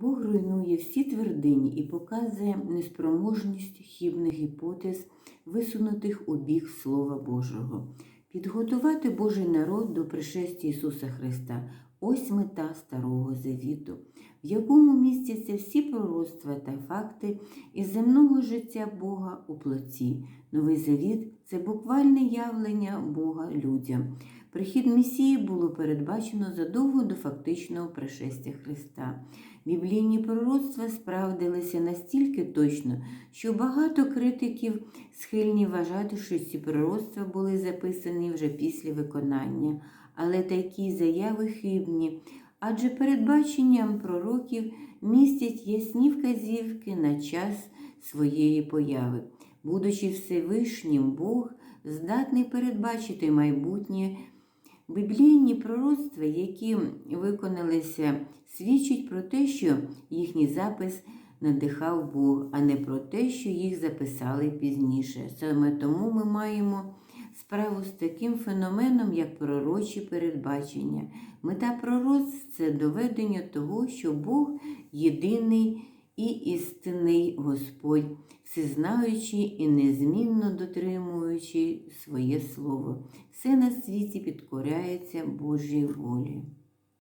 Бог руйнує всі твердині і показує неспроможність хібних гіпотез, висунутих у бік Слова Божого. Підготувати Божий народ до пришестя Ісуса Христа ось мета Старого Завіту, в якому містяться всі пророцтва та факти із земного життя Бога у плоті. Новий Завіт це буквальне явлення Бога людям. Прихід Месії було передбачено задовго до фактичного пришестя Христа. Біблійні пророцтва справдилися настільки точно, що багато критиків схильні вважати, що ці пророцтва були записані вже після виконання, але такі заяви хибні, адже передбаченням пророків містять ясні вказівки на час своєї появи. Будучи Всевишнім, Бог здатний передбачити майбутнє. Біблійні пророцтва, які виконалися, свідчать про те, що їхній запис надихав Бог, а не про те, що їх записали пізніше. Саме тому ми маємо справу з таким феноменом, як пророчі передбачення. Мета пророцтв – це доведення того, що Бог єдиний і істинний Господь, всезнаючи і незмінно дотримуючи своє слово. Все на світі підкоряється Божій волі.